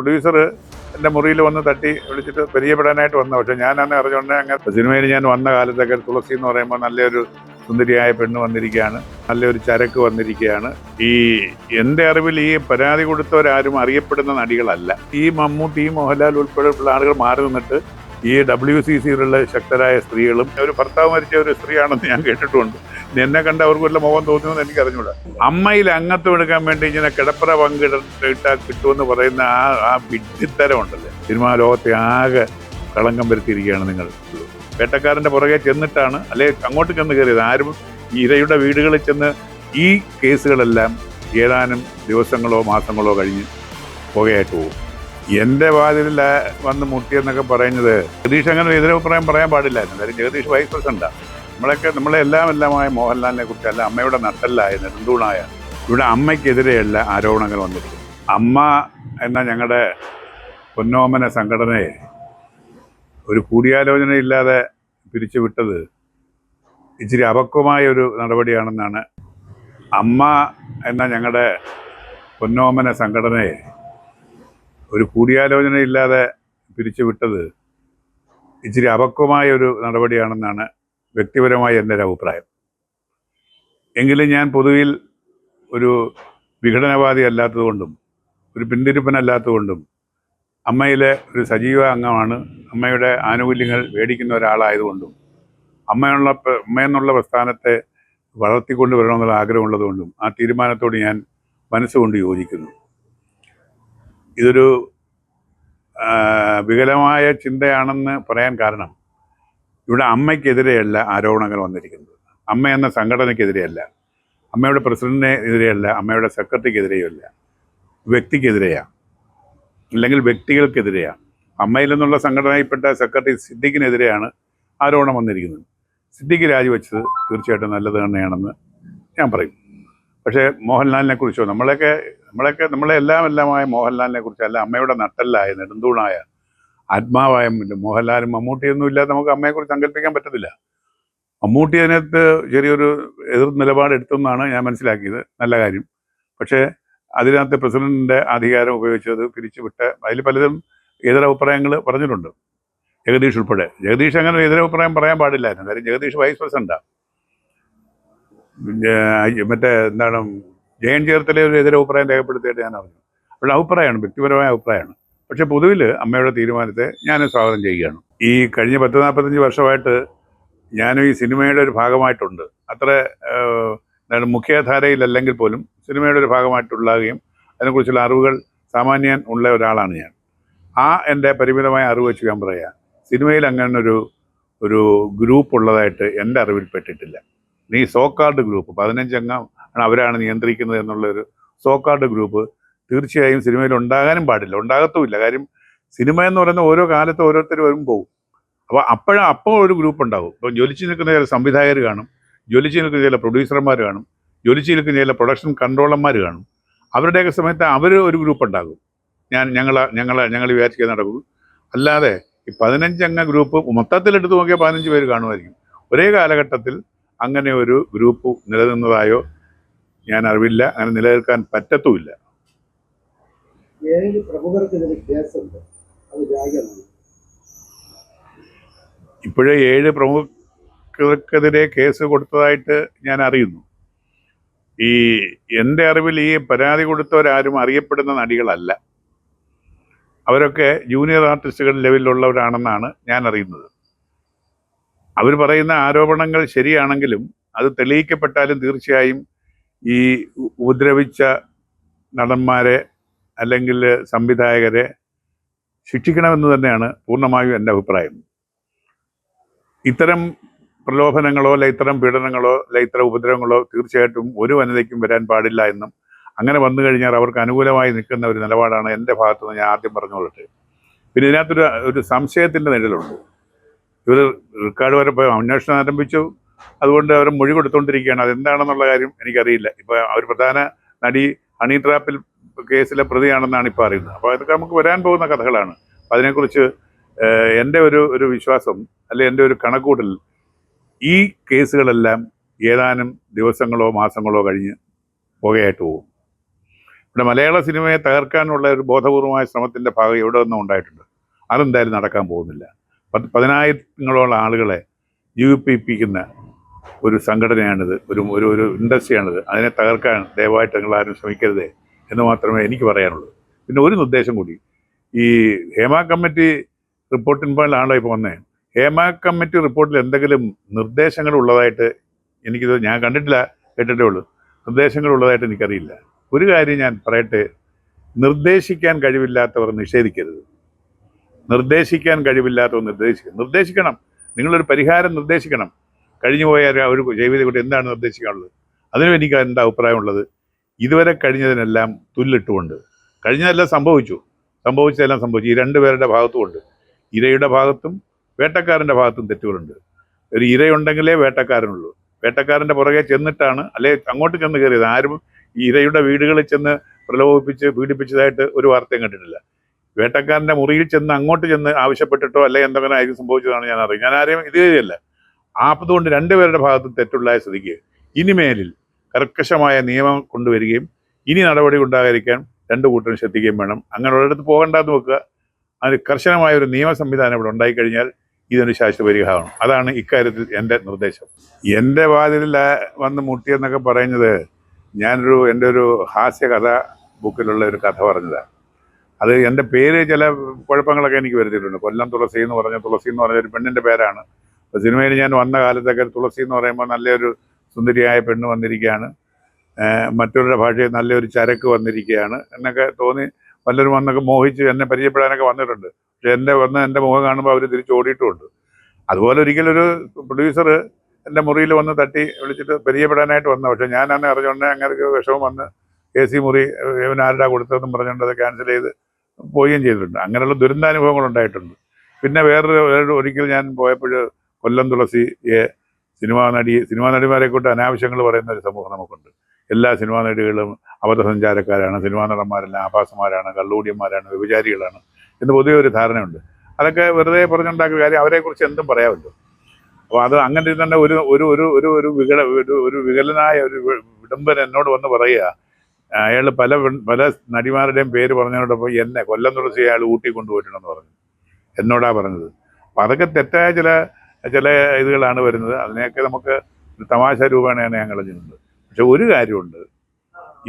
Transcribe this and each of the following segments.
Producer എന്റെ മുറിയിൽ വന്ന് തട്ടി വിളിച്ചിട്ട് പരിചയപ്പെടാനായിട്ട് വന്ന. പക്ഷേ ഞാൻ അന്ന് അറിഞ്ഞുകൊണ്ട് അങ്ങനെ സിനിമയിൽ ഞാൻ വന്ന കാലത്തൊക്കെ തുളസി എന്ന് പറയുമ്പോൾ നല്ലൊരു സുന്ദരിയായ പെണ്ണ് വന്നിരിക്കുകയാണ്. നല്ലൊരു ചരക്ക് വന്നിരിക്കുകയാണ്. ഈ എന്റെ അറിവിൽ ഈ പരാതി കൊടുത്തവരാരും അറിയപ്പെടുന്ന നടികളല്ല. ഈ മമ്മൂട്ടി മോഹൻലാൽ ഉൾപ്പെടെയുള്ള ആളുകൾ മാറി നിന്നിട്ട് ഈ ഡബ്ല്യു സി സിയിലുള്ള ശക്തരായ സ്ത്രീകളും ഒരു ഭർത്താവ് മരിച്ച ഒരു സ്ത്രീയാണെന്ന് ഞാൻ കേട്ടിട്ടുണ്ട്. എന്നെ കണ്ട അവർക്ക് വല്ല മുഖം തോന്നുമെന്ന് എനിക്ക് അറിഞ്ഞൂടാ. അമ്മയിൽ അംഗത്വം എടുക്കാൻ വേണ്ടി ഇങ്ങനെ കിടപ്പറ പങ്കിട്ടാൽ കിട്ടുമെന്ന് പറയുന്ന ആ ആ വിഡ്ഢിത്തരം ഉണ്ടല്ലേ? സിനിമാ ലോകത്തെ ആകെ കളങ്കം വരുത്തിയിരിക്കുകയാണ് നിങ്ങൾ. വേട്ടക്കാരന്റെ പുറകെ ചെന്നിട്ടാണ് അല്ലെ അങ്ങോട്ട് ചെന്ന് കയറിയത്? ആരും ഇരയുടെ വീടുകളിൽ ചെന്ന് ഈ കേസുകളെല്ലാം ഏതാനും ദിവസങ്ങളോ മാസങ്ങളോ കഴിഞ്ഞ് പുകയായിട്ട് പോകും. എന്റെ വാതിലിൽ വന്ന് മുട്ടിയെന്നൊക്കെ പറയുന്നത് ജഗദീഷ് അങ്ങനെ എതിരഭിപ്രായം പറയാൻ പാടില്ലായിരുന്നു കാര്യം ജഗദീഷ് വൈസ് പ്രസിഡന്റാണ് നമ്മളൊക്കെ നമ്മളെ എല്ലാം എല്ലാമായ മോഹൻലാലിനെ കുറിച്ചല്ല അമ്മയുടെ നട്ടല്ലായ നെടുന്തൂണായ ഇവിടെ അമ്മയ്ക്കെതിരെയല്ല ആരോപണങ്ങൾ വന്നിരിക്കുന്നത് അമ്മ എന്ന ഞങ്ങളുടെ പൊന്നോമന സംഘടനയെ ഒരു കൂടിയാലോചനയില്ലാതെ പിരിച്ചുവിട്ടത് ഇച്ചിരി അപക്വമായ ഒരു നടപടിയാണെന്നാണ് അമ്മ എന്ന ഞങ്ങളുടെ പൊന്നോമന സംഘടനയെ ഒരു കൂടിയാലോചനയില്ലാതെ പിരിച്ചുവിട്ടത് ഇച്ചിരി അപക്വമായ ഒരു നടപടിയാണെന്നാണ് വ്യക്തിപരമായ എന്റെ ഒരു അഭിപ്രായം. എങ്കിലും ഞാൻ പൊതുവിൽ ഒരു വിഘടനവാദി അല്ലാത്തതുകൊണ്ടും ഒരു പിന്തിരിപ്പനല്ലാത്തതുകൊണ്ടും അമ്മയിലെ ഒരു സജീവ അംഗമാണ് അമ്മയുടെ ആനുകൂല്യങ്ങൾ മേടിക്കുന്ന ഒരാളായതുകൊണ്ടും അമ്മയുള്ള അമ്മയെന്നുള്ള പ്രസ്ഥാനത്തെ വളർത്തിക്കൊണ്ട് വരണമെന്നുള്ള ആഗ്രഹമുള്ളതുകൊണ്ടും ആ തീരുമാനത്തോട് ഞാൻ മനസ്സുകൊണ്ട് യോജിക്കുന്നു. ഇതൊരു വികലമായ ചിന്തയാണെന്ന് പറയാൻ കാരണം ഇവിടെ അമ്മയ്ക്കെതിരെയല്ല ആരോപണങ്ങൾ വന്നിരിക്കുന്നത്. അമ്മ എന്ന സംഘടനയ്ക്കെതിരെയല്ല. അമ്മയുടെ പ്രസിഡന്റിനെ എതിരെയല്ല അമ്മയുടെ സെക്രട്ടറിക്കെതിരെയല്ല വ്യക്തിക്കെതിരെയാണ് അല്ലെങ്കിൽ വ്യക്തികൾക്കെതിരെയാണ് അമ്മയിൽ നിന്നുള്ള സംഘടനയിൽപ്പെട്ട സെക്രട്ടറി സിദ്ദിഖിനെതിരെയാണ് ആരോപണം വന്നിരിക്കുന്നത്. സിദ്ദിഖ് രാജിവെച്ചത് തീർച്ചയായിട്ടും നല്ലത് തന്നെയാണെന്ന് ഞാൻ പറയും. പക്ഷേ മോഹൻലാലിനെ കുറിച്ചോ നമ്മളെയൊക്കെ നമ്മളെയൊക്കെ നമ്മളെ എല്ലാം എല്ലാമായ മോഹൻലാലിനെ കുറിച്ചല്ല അമ്മയുടെ നട്ടല്ലായ നെടുന്തൂണായ ആത്മാവായ മോഹൻലാലും മമ്മൂട്ടിയൊന്നും ഇല്ലാതെ നമുക്ക് അമ്മയെക്കുറിച്ച് സങ്കല്പിക്കാൻ പറ്റത്തില്ല. മമ്മൂട്ടി അതിനകത്ത് ചെറിയൊരു എതിർ നിലപാട് എടുത്തെന്നാണ് ഞാൻ മനസ്സിലാക്കിയത്. നല്ല കാര്യം. പക്ഷേ അതിനകത്ത് പ്രസിഡന്റിന്റെ അധികാരം ഉപയോഗിച്ചത് പിരിച്ചുവിട്ട് അതിൽ പലതും എതിരഭിപ്രായങ്ങൾ പറഞ്ഞിട്ടുണ്ട്. ജഗദീഷ് ഉൾപ്പെടെ. ജഗദീഷ് അങ്ങനെ എതിരഭിപ്രായം പറയാൻ പാടില്ലായിരുന്നു. കാര്യം ജഗദീഷ് വൈസ് പ്രസിഡന്റാണ് മറ്റേ എന്താണ് ജയൻ ചേർത്തലെ ഒരു എതിരഭിപ്രായം രേഖപ്പെടുത്തിയിട്ട് ഞാൻ അറിഞ്ഞു. അവരുടെ അഭിപ്രായമാണ് വ്യക്തിപരമായ അഭിപ്രായമാണ്. പക്ഷേ പൊതുവിൽ അമ്മയുടെ തീരുമാനത്തെ ഞാൻ സ്വാഗതം ചെയ്യുകയാണ്. ഈ കഴിഞ്ഞ പത്ത് നാൽപ്പത്തഞ്ച് വർഷമായിട്ട് ഞാനും ഈ സിനിമയുടെ ഒരു ഭാഗമായിട്ടുണ്ട്. അത്ര എന്താണ് മുഖ്യധാരയിലല്ലെങ്കിൽ പോലും സിനിമയുടെ ഒരു ഭാഗമായിട്ടുള്ളതുകയും അതിനെക്കുറിച്ചുള്ള അറിവുകൾ സാമാന്യൻ ഉള്ള ഒരാളാണ് ഞാൻ. ആ എന്റെ പരിമിതമായ അറിവ് വെച്ച് ഞാൻ പറയാം. സിനിമയിൽ അങ്ങനെ ഒരു ഒരു ഗ്രൂപ്പ് ഉള്ളതായിട്ട് എന്റെ അറിവിൽപ്പെട്ടിട്ടില്ല നീ സോക്കാർഡ് ഗ്രൂപ്പ് പതിനഞ്ചംഗം അവരാണ് നിയന്ത്രിക്കുന്നത് എന്നുള്ളൊരു സോക്കാർഡ് ഗ്രൂപ്പ് തീർച്ചയായും സിനിമയിൽ ഉണ്ടാകാനും പാടില്ല. ഉണ്ടാകത്തുമില്ല. കാര്യം സിനിമ എന്ന് പറയുന്ന ഓരോ കാലത്ത് ഓരോരുത്തർ വരും പോകും അപ്പോൾ അപ്പോഴും അപ്പോൾ ഒരു ഗ്രൂപ്പ് ഉണ്ടാവും. ഇപ്പോൾ ജ്വലിച്ച് നിൽക്കുന്ന ചില സംവിധായകർ കാണും. ജ്വലിച്ച് നിൽക്കുന്ന ചില പ്രൊഡ്യൂസർമാർ കാണും. ജ്വലിച്ച് നിൽക്കുന്ന ചില പ്രൊഡക്ഷൻ കൺട്രോളർമാർ കാണും. അവരുടെയൊക്കെ സമയത്ത് അവർ ഒരു ഗ്രൂപ്പ് ഉണ്ടാകും. ഞാൻ ഞങ്ങൾ ഞങ്ങൾ ഞങ്ങൾ വിചാരിക്കുക നടക്കും. അല്ലാതെ ഈ പതിനഞ്ചംഗ ഗ്രൂപ്പ് മൊത്തത്തിൽ എടുത്തു നോക്കിയാൽ പതിനഞ്ച് പേര് കാണുമായിരിക്കും. ഒരേ കാലഘട്ടത്തിൽ അങ്ങനെ ഒരു ഗ്രൂപ്പ് നിലനിന്നതായോ ഞാൻ അറിവില്ല. അങ്ങനെ നിലനിൽക്കാൻ പറ്റത്തുമില്ല. ഇപ്പോഴേ ഏഴ് പ്രമുഖർക്കെതിരെ കേസ് കൊടുത്തതായിട്ട് ഞാൻ അറിയുന്നു. ഈ എന്റെ അറിവിൽ ഈ പരാതി കൊടുത്തവരാരും അറിയപ്പെടുന്ന നടികളല്ല. അവരൊക്കെ ജൂനിയർ ആർട്ടിസ്റ്റുകൾ ലെവലിലുള്ളവരാണെന്നാണ് ഞാൻ അറിയുന്നത്. അവർ പറയുന്ന ആരോപണങ്ങൾ ശരിയാണെങ്കിലും അത് തെളിയിക്കപ്പെട്ടാലും തീർച്ചയായും ഈ ഉപദ്രവിച്ച നടന്മാരെ അല്ലെങ്കിൽ സംവിധായകരെ ശിക്ഷിക്കണമെന്ന് തന്നെയാണ് പൂർണമായും എന്റെ അഭിപ്രായം. ഇത്തരം പ്രലോഭനങ്ങളോ അല്ല ഇത്തരം പീഡനങ്ങളോ അല്ല ഇത്തരം ഉപദ്രവങ്ങളോ തീർച്ചയായിട്ടും ഒരു വനിതയ്ക്കും വരാൻ പാടില്ല എന്നും അങ്ങനെ വന്നു കഴിഞ്ഞാൽ അവർക്ക് അനുകൂലമായി നിൽക്കുന്ന ഒരു നിലപാടാണ് എന്റെ ഭാഗത്തുനിന്ന് ഞാൻ ആദ്യം പറഞ്ഞുകൊള്ളട്ടെ. പിന്നെ ഇതിനകത്തൊരു ഒരു സംശയത്തിന്റെ നിഴലുണ്ട്. ഇവർ റിക്കാർഡ് വരെ പോയി അന്വേഷണം ആരംഭിച്ചു. അതുകൊണ്ട് അവർ മൊഴി കൊടുത്തുകൊണ്ടിരിക്കുകയാണ് അതെന്താണെന്നുള്ള കാര്യം എനിക്കറിയില്ല. ഇപ്പോൾ അവർ പ്രധാന നടി ഹണി ട്രാപ്പിൽ കേസിലെ പ്രതിയാണെന്നാണ് ഇപ്പോൾ അറിയുന്നത്. അപ്പോൾ അതൊക്കെ നമുക്ക് വരാൻ പോകുന്ന കഥകളാണ്. അതിനെക്കുറിച്ച് എന്റെ ഒരു ഒരു വിശ്വാസം അല്ലെ എന്റെ ഒരു കണക്കൂട്ടൽ ഈ കേസുകളെല്ലാം ഏതാനും ദിവസങ്ങളോ മാസങ്ങളോ കഴിഞ്ഞ് പുകയായിട്ട് പോകും. ഇവിടെ മലയാള സിനിമയെ തകർക്കാനുള്ള ഒരു ബോധപൂർവമായ ശ്രമത്തിന്റെ ഭാഗം എവിടെ നിന്നും ഉണ്ടായിട്ടുണ്ട്? അതെന്തായാലും നടക്കാൻ പോകുന്നില്ല. പത്ത് പതിനായിരങ്ങളോളം ആളുകളെ ജീവിപ്പിക്കുന്ന ഒരു സംഘടനയാണിത്. ഒരു ഒരു ഒരു ഇൻഡസ്ട്രിയാണിത്. അതിനെ തകർക്കാൻ ദയവായിട്ട് നിങ്ങൾ ആരും ശ്രമിക്കരുത് എന്ന് മാത്രമേ എനിക്ക് പറയാനുള്ളൂ. പിന്നെ ഒരു നിർദ്ദേശം കൂടി. ഈ ഹേമ കമ്മിറ്റി റിപ്പോർട്ടിൻപോലാണല്ലോ ഇപ്പോൾ വന്നേ. ഹേമ കമ്മിറ്റി റിപ്പോർട്ടിൽ എന്തെങ്കിലും നിർദ്ദേശങ്ങൾ ഉള്ളതായിട്ട് എനിക്കിത് ഞാൻ കണ്ടിട്ടില്ല കേട്ടിട്ടേ ഉള്ളൂ. നിർദ്ദേശങ്ങൾ ഉള്ളതായിട്ട് എനിക്കറിയില്ല. ഒരു കാര്യം ഞാൻ പറയട്ടെ. നിർദ്ദേശിക്കാൻ കഴിവില്ലാത്തവർ നിഷേധിക്കരുത്. നിർദ്ദേശിക്കാൻ കഴിവില്ലാത്തവ നിർദ്ദേശിക്കണം. നിർദ്ദേശിക്കണം. നിങ്ങളൊരു പരിഹാരം നിർദ്ദേശിക്കണം. കഴിഞ്ഞു പോയ ഒരു- ജൈവിത ജൈവിക കുട്ടി എന്താണ് നിർദ്ദേശിക്കാനുള്ളത്? അതിനും എനിക്ക് എന്താ അഭിപ്രായമുള്ളത്? ഇതുവരെ കഴിഞ്ഞതിനെല്ലാം തുല്ലിട്ടുകൊണ്ട്. കഴിഞ്ഞതെല്ലാം സംഭവിച്ചു. സംഭവിച്ചതെല്ലാം സംഭവിച്ചു. ഈ രണ്ടുപേരുടെ ഭാഗത്തുമുണ്ട് ഇരയുടെ ഭാഗത്തും വേട്ടക്കാരന്റെ ഭാഗത്തും തെറ്റുകളുണ്ട്. ഒരു ഇരയുണ്ടെങ്കിലേ വേട്ടക്കാരനുള്ളൂ. വേട്ടക്കാരന്റെ പുറകെ ചെന്നിട്ടാണ് അല്ലെ അങ്ങോട്ട് ചെന്ന് കയറിയത്. ആരും ഇരയുടെ വീടുകളിൽ ചെന്ന് പ്രലോഭിപ്പിച്ച് പീഡിപ്പിച്ചതായിട്ട് ഒരു വാർത്തയും കണ്ടിട്ടില്ല. വേട്ടക്കാരന്റെ മുറിയിൽ ചെന്ന് അങ്ങോട്ട് ചെന്ന് ആവശ്യപ്പെട്ടിട്ടോ അല്ലെ എന്തെങ്കിലും ആയിരിക്കും സംഭവിച്ചതാണ് ഞാൻ അറിയും ഞാൻ ആരെയും ഇത് ചെയ്യല്ല. ആപ്പതുകൊണ്ട് രണ്ടുപേരുടെ ഭാഗത്തും തെറ്റുള്ള സ്ഥിതിക്ക് ഇനിമേലിൽ കർക്കശമായ നിയമം കൊണ്ടുവരികയും ഇനി നടപടി ഉണ്ടാകാതിരിക്കാൻ രണ്ട് കൂട്ടരും ശ്രദ്ധിക്കുകയും വേണം. അങ്ങനെ ഒരിടത്ത് പോകണ്ടെന്ന് വെക്കുക. അതിന് കർശനമായ ഒരു നിയമ സംവിധാനം ഇവിടെ ഉണ്ടായിക്കഴിഞ്ഞാൽ ഇതൊരു ശാശ്വത പരിഹാരമാണ്. അതാണ് ഇക്കാര്യത്തിൽ എന്റെ നിർദ്ദേശം. എന്റെ വാതിലിൽ വന്ന് മുട്ടിയെന്നൊക്കെ പറയുന്നത് ഞാനൊരു എന്റെ ഒരു ഹാസ്യ കഥ ബുക്കിലുള്ള ഒരു കഥ പറഞ്ഞതാണ്. അത് എന്റെ പേര് ചില കുഴപ്പങ്ങളൊക്കെ എനിക്ക് വരുത്തിയിട്ടുണ്ട്. കൊല്ലം തുളസി എന്ന് പറഞ്ഞ തുളസി എന്ന് പറഞ്ഞ ഒരു പെണ്ണിന്റെ പേരാണ്. സിനിമയിൽ ഞാൻ വന്ന കാലത്തൊക്കെ തുളസി എന്ന് പറയുമ്പോൾ നല്ലൊരു സുന്ദരിയായ പെണ്ണ് വന്നിരിക്കുകയാണ്. മറ്റുള്ളവരുടെ ഭാഷയിൽ നല്ലൊരു ചരക്ക് വന്നിരിക്കുകയാണ് എന്നൊക്കെ തോന്നി പലരും വന്നൊക്കെ മോഹിച്ച് എന്നെ പരിചയപ്പെടാനൊക്കെ വന്നിട്ടുണ്ട്. പക്ഷെ എന്റെ വന്ന് എന്റെ മുഖം കാണുമ്പോൾ അവർ തിരിച്ച് ഓടിയിട്ടുമുണ്ട്. അതുപോലെ ഒരിക്കലൊരു പ്രൊഡ്യൂസർ എന്റെ മുറിയിൽ വന്ന് തട്ടി വിളിച്ചിട്ട് പരിചയപ്പെടാനായിട്ട് വന്ന. പക്ഷെ ഞാൻ അന്ന് അറിഞ്ഞുകൊണ്ട് അങ്ങനെ വിഷമം വന്ന് എ സി മുറി ഇവൻ ആരുടെ കൊടുത്തതെന്നും പറഞ്ഞുകൊണ്ട് അത് ക്യാൻസൽ ചെയ്ത് പോവുകയും ചെയ്തിട്ടുണ്ട്. അങ്ങനെയുള്ള ദുരന്താനുഭവങ്ങൾ ഉണ്ടായിട്ടുണ്ട്. പിന്നെ വേറൊരു ഒരിക്കൽ ഞാൻ പോയപ്പോൾ കൊല്ലം തുളസി എ സിനിമാ നടി സിനിമാ നടിമാരെ കൊണ്ട് അനാവശ്യങ്ങൾ പറയുന്ന ഒരു സമൂഹം നമുക്കുണ്ട്. എല്ലാ സിനിമാ നടികളും അബദ്ധസഞ്ചാരക്കാരാണ് സിനിമാ നടന്മാരെല്ലാം ആഭാസന്മാരാണ് കള്ളൂടിയന്മാരാണ് വ്യഭിചാരികളാണ് എന്ന് പൊതുവെ ഒരു ധാരണയുണ്ട്. അതൊക്കെ വെറുതെ പറഞ്ഞുണ്ടാക്കിയ കാര്യം അവരെക്കുറിച്ച് എന്തും പറയാമല്ലോ. അപ്പോൾ അത് അങ്ങനെ തന്നെ ഒരു ഒരു ഒരു ഒരു വികല ഒരു ഒരു വികലനായ ഒരു വിടംബൻ എന്നോട് വന്ന് പറയുക അയാൾ പല പല നടിമാരുടെയും പേര് പറഞ്ഞതോടൊപ്പം എന്നെ കൊല്ലം തുളസി അയാൾ ഊട്ടി കൊണ്ടുപോയിട്ടുണ്ടെന്ന് പറഞ്ഞു. എന്നോടാ പറഞ്ഞത്. അപ്പം അതൊക്കെ തെറ്റായ ചില ചില ഇതുകളാണ് വരുന്നത്. അതിനെയൊക്കെ നമുക്ക് തമാശ രൂപേണയാണ് ഞാൻ കളഞ്ഞിട്ടുണ്ട് പക്ഷെ ഒരു കാര്യമുണ്ട്.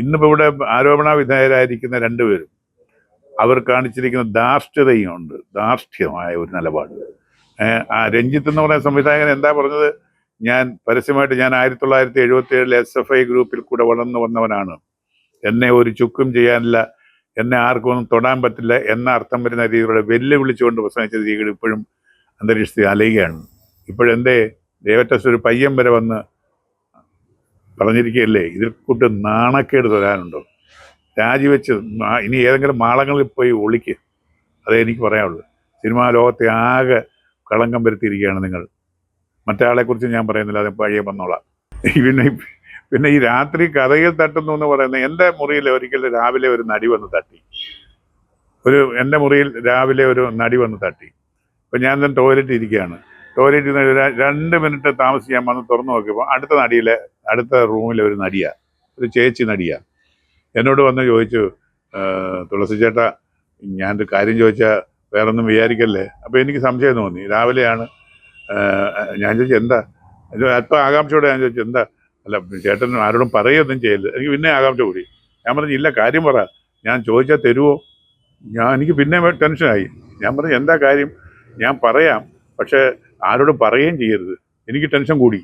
ഇന്നിപ്പോൾ ഇവിടെ ആരോപണ വിധേയരായിരിക്കുന്ന രണ്ടുപേരും അവർ കാണിച്ചിരിക്കുന്ന ധാർഷ്ട്യതയും ഉണ്ട് ധാർഷ്ട്യമായ ഒരു നിലപാട്. ആ രഞ്ജിത്ത് എന്ന് പറയുന്ന സംവിധായകൻ എന്താ പറഞ്ഞത്? ഞാൻ പരസ്യമായിട്ട് ഞാൻ ആയിരത്തി തൊള്ളായിരത്തി എഴുപത്തി ഏഴിൽ എസ് എഫ് ഐ ഗ്രൂപ്പിൽ കൂടെ വളർന്നു വന്നവനാണ്. എന്നെ ഒരു ചുക്കും ചെയ്യാനില്ല എന്നെ ആർക്കും ഒന്നും തൊടാൻ പറ്റില്ല എന്ന അർത്ഥം വരുന്ന രീതിയിലൂടെ വെല്ലുവിളിച്ചുകൊണ്ട് പ്രസംഗിച്ച രീതികൾ ഇപ്പോഴും അന്തരീക്ഷത്തിൽ അലയുകയാണ്. ഇപ്പോഴെന്തേ ദേവറ്റസ് ഒരു പയ്യൻ വരെ വന്ന് പറഞ്ഞിരിക്കുകയല്ലേ ഇതിൽ കൂട്ട് നാണക്കേട് തരാനുണ്ടോ രാജിവെച്ച് ഇനി ഏതെങ്കിലും മാളങ്ങളിൽ പോയി ഒളിക്ക്. അതേ എനിക്ക് പറയാനുള്ളൂ. സിനിമാ ലോകത്തെ ആകെ കളങ്കം വരുത്തിയിരിക്കുകയാണ് നിങ്ങൾ. മറ്റേ ഞാൻ പറയുന്നില്ല അത് പഴയ വന്നോളാം. പിന്നെ പിന്നെ ഈ രാത്രി കഥയിൽ തട്ടുന്നു എന്ന് പറയുന്നത് എന്റെ മുറിയിൽ ഒരിക്കൽ രാവിലെ ഒരു നടി വന്ന് തട്ടി. ഒരു എന്റെ മുറിയിൽ രാവിലെ ഒരു നടി വന്ന് തട്ടി. അപ്പം ഞാൻ തന്നെ ടോയ്ലറ്റ് ഇരിക്കുകയാണ്. ടോയ്ലറ്റിൽ നിന്ന് രണ്ട് മിനിറ്റ് താമസിക്കാൻ വന്ന് തുറന്നു നോക്കിയപ്പോൾ അടുത്ത നടിയിലെ അടുത്ത റൂമിലെ ഒരു നടിയാ ഒരു ചേച്ചി നടിയാ. എന്നോട് വന്ന് ചോദിച്ചു "ആ, തുളസി ചേട്ടാ ഞാനൊരു കാര്യം ചോദിച്ചാൽ വേറൊന്നും വിചാരിക്കല്ലേ? അപ്പോൾ എനിക്ക് സംശയം തോന്നി. രാവിലെയാണ് ഞാൻ ചോദിച്ചു എന്താ? അല്പം ആകാംക്ഷയോടെ ഞാൻ ചോദിച്ചു എന്താ? അല്ല ചേട്ടൻ ആരോടും പറയുകയൊന്നും ചെയ്യല്ല. എനിക്ക് പിന്നെ ആകാംക്ഷ കൂടി. ഞാൻ പറഞ്ഞു ഇല്ല കാര്യം പറ. ഞാൻ ചോദിച്ചാൽ തരുമോ ഞാൻ എനിക്ക് പിന്നെ ടെൻഷനായി ഞാൻ പറഞ്ഞു എന്താ കാര്യം? ഞാൻ പറയാം. പക്ഷേ ആരോടും പറയുകയും ചെയ്യരുത്. എനിക്ക് ടെൻഷൻ കൂടി.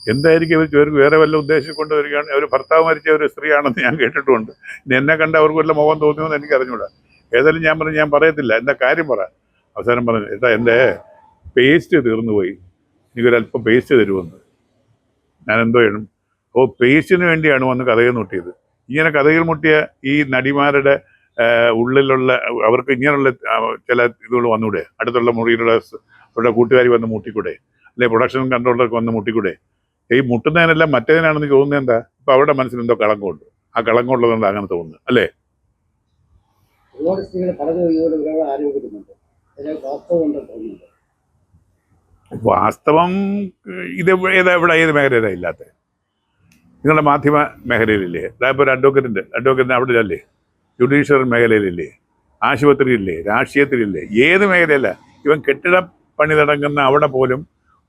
എന്തായിരിക്കും ഇവർ വേറെ വല്ല ഉദ്ദേശം കൊണ്ട് വരികയാണ്? ഒരു ഭർത്താവ് മരിച്ച ഒരു സ്ത്രീയാണെന്ന് ഞാൻ കേട്ടിട്ടുണ്ട്. ഇനി എന്നെ കണ്ട് അവർക്ക് വല്ല മുഖം തോന്നിയെന്ന് എനിക്ക് അറിഞ്ഞൂടാ. ഏതായാലും ഞാൻ പറഞ്ഞു ഞാൻ പറയത്തില്ല. എന്താ കാര്യം പറ. അവസാനം പറഞ്ഞു ഏട്ടാ എന്റെ പേസ്റ്റ് തീർന്നു പോയി എനിക്കൊരല്പം പേസ്റ്റ് തരുമെന്ന് ഞാൻ എന്തോ ചെയ്യണം? ഓ പേസ്റ്റിന് വേണ്ടിയാണ് വന്ന് കഥകൾ മുട്ടിയത്. ഇങ്ങനെ കഥകൾ മുട്ടിയ ഈ നടിമാരുടെ ഉള്ളിലുള്ള അവർക്ക് ഇങ്ങനെയുള്ള ചില ഇതുകൾ വന്നുകൂടെ അടുത്തുള്ള മുറിയിലുള്ള അവരുടെ കൂട്ടുകാരി വന്ന് മുട്ടിക്കൂടെ? അല്ലെ പ്രൊഡക്ഷൻ കൺട്രോളർക്ക് വന്ന് മുട്ടിക്കൂടെ? ഈ മുട്ടുന്നതിനെല്ലാം മറ്റേതിനാണെന്ന് തോന്നുന്നത് എന്താ? ഇപ്പൊ അവരുടെ മനസ്സിൽ എന്തോ കളങ്കമുണ്ട്. ആ കളങ്കമുള്ളതുകൊണ്ട് അങ്ങനെ തോന്നുന്നു അല്ലേ? വാസ്തവം ഇത് ഏതാ ഇവിടെ ഏത് മേഖലയിലാണ് ഇല്ലാത്ത? നിങ്ങളുടെ മാധ്യമ മേഖലയിലില്ലേ? അതായത് ഒരു അഡ്വക്കറ്റിന്റെ അഡ്വക്കറ്റിന് അവിടെ അല്ലേ ജുഡീഷ്യൽ മേഖലയിലില്ലേ? ആശുപത്രിയില്ലേ രാഷ്ട്രീയത്തിലില്ലേ? ഏത് മേഖലയല്ല? ഇവൻ കെട്ടിട പണി തുടങ്ങുന്ന അവിടെ പോലും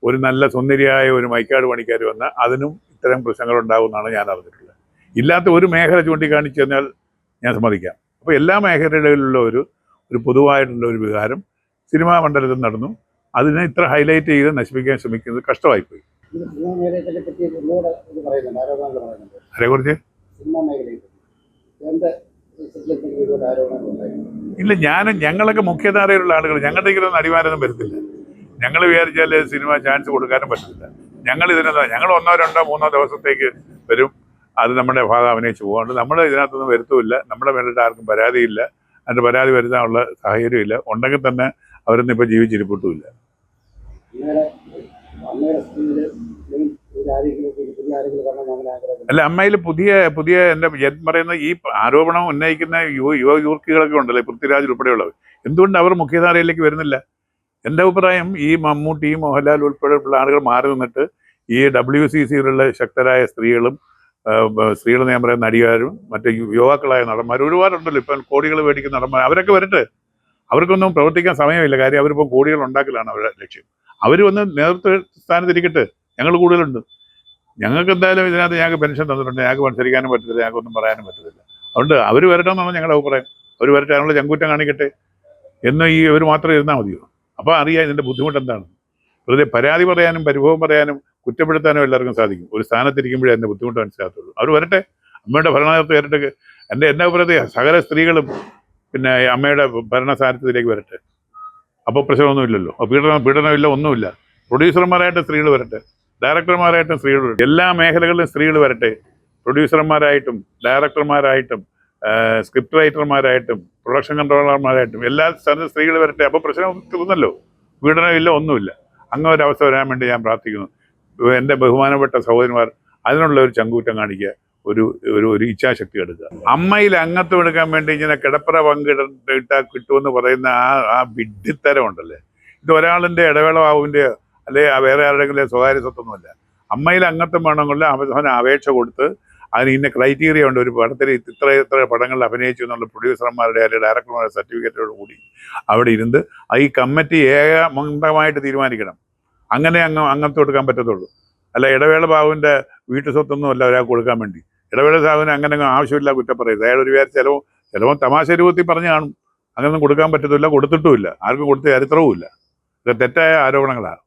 ഒരു നല്ല സുന്ദരിയായ ഒരു മൈക്കാട് പണിക്കാർ വന്ന അതിനും ഇത്തരം പ്രശ്നങ്ങൾ ഉണ്ടാകുമെന്നാണ് ഞാൻ അറിഞ്ഞിട്ടുള്ളത്. ഇല്ലാത്ത ഒരു മേഖല ചൂണ്ടിക്കാണിച്ചു കഴിഞ്ഞാൽ ഞാൻ സമ്മതിക്കാം. അപ്പോൾ എല്ലാ മേഖലകളിലുള്ള ഒരു ഒരു പൊതുവായിട്ടുള്ള ഒരു വികാരം സിനിമാ മണ്ഡലത്തിൽ നടന്നു. അതിനെ ഇത്ര ഹൈലൈറ്റ് ചെയ്ത് നശിപ്പിക്കാൻ ശ്രമിക്കുന്നത് കഷ്ടമായിപ്പോയി. ഇല്ല ഞാനും ഞങ്ങളൊക്കെ മുഖ്യധാരയിലുള്ള ആളുകൾ ഞങ്ങളുടെ ഇങ്ങനെ അടിവാരൊന്നും വരത്തില്ല. ഞങ്ങൾ വിചാരിച്ചാൽ സിനിമ ചാൻസ് കൊടുക്കാനും പറ്റത്തില്ല. ഞങ്ങൾ ഇതിനെന്താ ഞങ്ങൾ ഒന്നോ രണ്ടോ മൂന്നോ ദിവസത്തേക്ക് വരും. അത് നമ്മുടെ ഭാഗം അഭിനയിച്ച് പോകാണ്ട്. നമ്മൾ ഇതിനകത്തൊന്നും വരുത്തുമില്ല. നമ്മുടെ വേണ്ടിയിട്ട് ആർക്കും പരാതിയില്ല. അതിന്റെ പരാതി വരുത്താനുള്ള സാഹചര്യമില്ല. ഉണ്ടെങ്കിൽ തന്നെ അവരൊന്നും ഇപ്പോൾ ജീവിച്ചിരിപ്പിട്ടുമില്ല അല്ല അമ്മയിൽ പുതിയ പുതിയ എന്റെ ഞാൻ പറയുന്ന ഈ ആരോപണം ഉന്നയിക്കുന്ന യുവ യുവ യുവക്കികളൊക്കെ ഉണ്ടല്ലേ പൃഥ്വിരാജ് ഉൾപ്പെടെയുള്ളവർ. എന്തുകൊണ്ട് അവർ മുഖ്യധാരയിലേക്ക് വരുന്നില്ല? എന്റെ അഭിപ്രായം ഈ മമ്മൂട്ടി മോഹൻലാൽ ഉൾപ്പെടെയുള്ള ആളുകൾ മാറി നിന്നിട്ട് ഈ ഡബ്ല്യു സി സിയിലുള്ള ശക്തരായ സ്ത്രീകളും സ്ത്രീകൾ ഞാൻ പറയുന്ന നടികാരും മറ്റു യുവാക്കളായ നടന്മാർ ഒരുപാടുണ്ടല്ലോ. ഇപ്പം കോടികൾ മേടിക്കുന്ന നടന്മാർ അവരൊക്കെ വരട്ടെ. അവർക്കൊന്നും പ്രവർത്തിക്കാൻ സമയമില്ല. കാര്യം അവരിപ്പം കോടികൾ ഉണ്ടാക്കലാണ് അവരുടെ ലക്ഷ്യം. അവർ വന്ന് നേതൃത്വ സ്ഥാനത്തിരിക്കട്ടെ. ഞങ്ങൾ കൂടുതലുണ്ട്. ഞങ്ങൾക്ക് എന്തായാലും ഇതിനകത്ത് ഞങ്ങൾക്ക് പെൻഷൻ തന്നിട്ടുണ്ട്. ഞങ്ങൾക്ക് മത്സരിക്കാനും പറ്റത്തില്ല. ഞങ്ങൾക്ക് ഒന്നും പറയാനും പറ്റത്തില്ല. അതുകൊണ്ട് അവർ വരട്ടെ എന്നാണ് ഞങ്ങളുടെ അഭിപ്രായം. അവർ വരട്ടെ. അതിനുള്ള ചങ്കൂറ്റം കാണിക്കട്ടെ എന്ന് ഈ അവർ മാത്രം ഇരുന്നാൽ മതിയോ? അപ്പോൾ അറിയാം ഇതിന്റെ ബുദ്ധിമുട്ട് എന്താണ്. വെറുതെ പരാതി പറയാനും പരിഭവം പറയാനും കുറ്റപ്പെടുത്താനും എല്ലാവർക്കും സാധിക്കും. ഒരു സ്ഥാനത്തിരിക്കുമ്പോഴേ എന്റെ ബുദ്ധിമുട്ട് മനസ്സിലാകത്തുള്ളൂ. അവർ വരട്ടെ. അമ്മയുടെ ഭരണകാലത്ത് വരട്ടെ. എന്റെ എന്റെ അഭിപ്രായത്തിൽ സകല സ്ത്രീകളും പിന്നെ അമ്മയുടെ ഭരണസ്ഥാനത്തിലേക്ക് വരട്ടെ. അപ്പോൾ പ്രശ്നമൊന്നുമില്ലല്ലോ. പീഡന പീഡനമില്ല ഒന്നുമില്ല. പ്രൊഡ്യൂസർമാരായിട്ട് സ്ത്രീകൾ വരട്ടെ. ഡയറക്ടർമാരായിട്ടും സ്ത്രീകൾ വരട്ടെ. എല്ലാ മേഖലകളിലും സ്ത്രീകൾ വരട്ടെ. പ്രൊഡ്യൂസർമാരായിട്ടും ഡയറക്ടർമാരായിട്ടും സ്ക്രിപ്റ്റ് റൈറ്റർമാരായിട്ടും പ്രൊഡക്ഷൻ കൺട്രോളർമാരായിട്ടും എല്ലാ സ്ഥലത്തും സ്ത്രീകൾ വരട്ടെ. അപ്പോൾ പ്രശ്നം തീർന്നല്ലോ. പീഡനമില്ല ഒന്നുമില്ല. അങ്ങനെ ഒരു അവസ്ഥ വരാൻ വേണ്ടി ഞാൻ പ്രാർത്ഥിക്കുന്നു. എന്റെ ബഹുമാനപ്പെട്ട സഹോദരന്മാർ അതിനുള്ള ഒരു ചങ്കൂറ്റം കാണിക്കുക. ഒരു ഒരു ഒരു ഇച്ഛാശക്തി എടുക്കുക. അമ്മയിൽ അംഗത്വം എടുക്കാൻ വേണ്ടി ഇങ്ങനെ കിടപ്പറ പങ്കിട്ടാൽ കിട്ടുമെന്ന് പറയുന്ന ആ ആ വിഡ്ഢിത്തരം ഉണ്ടല്ലേ? ഇത് ഒരാളിന്റെ ഇടവേള ബാബുവിന്റെ അല്ലെ വേറെ ആരുടെങ്കിലും സ്വകാര്യ സ്വത്തൊന്നുമല്ല. അമ്മയിൽ അംഗത്വം വേണമെങ്കിൽ അവസാനം അപേക്ഷ കൊടുത്ത് അതിന് ഇന്ന ക്രൈറ്റീരിയ ഉണ്ട്. ഒരു പടത്തിൽ ഇത്ര ഇത്ര പടങ്ങളിൽ അഭിനയിച്ചു എന്നുള്ള പ്രൊഡ്യൂസർമാരുടെ അല്ലെങ്കിൽ ഡയറക്ടർമാരുടെ സർട്ടിഫിക്കറ്റോട് കൂടി അവിടെ ഇരുന്ന് ഈ കമ്മിറ്റി ഏകമണ്ഡമായിട്ട് തീരുമാനിക്കണം. അങ്ങനെ അങ്ങ് അംഗത്വം എടുക്കാൻ പറ്റത്തുള്ളൂ. അല്ല ഇടവേള ബാബുവിന്റെ വീട്ടു സ്വത്തൊന്നും അല്ല ഒരാൾക്ക് കൊടുക്കാൻ വേണ്ടി. ഇടവേള സാധനം അങ്ങനെ ആവശ്യമില്ല കുറ്റം പറയരുത്. അയാൾ ഒരു വിചാരിച്ച ചിലവും ചിലവും തമാശ രൂപത്തിൽ പറഞ്ഞു കാണും. അങ്ങനൊന്നും കൊടുക്കാൻ പറ്റത്തില്ല കൊടുത്തിട്ടുമില്ല. ആർക്കും കൊടുത്ത ചരിത്രവുമില്ല. ഇത് തെറ്റായ ആരോപണങ്ങളാണ്.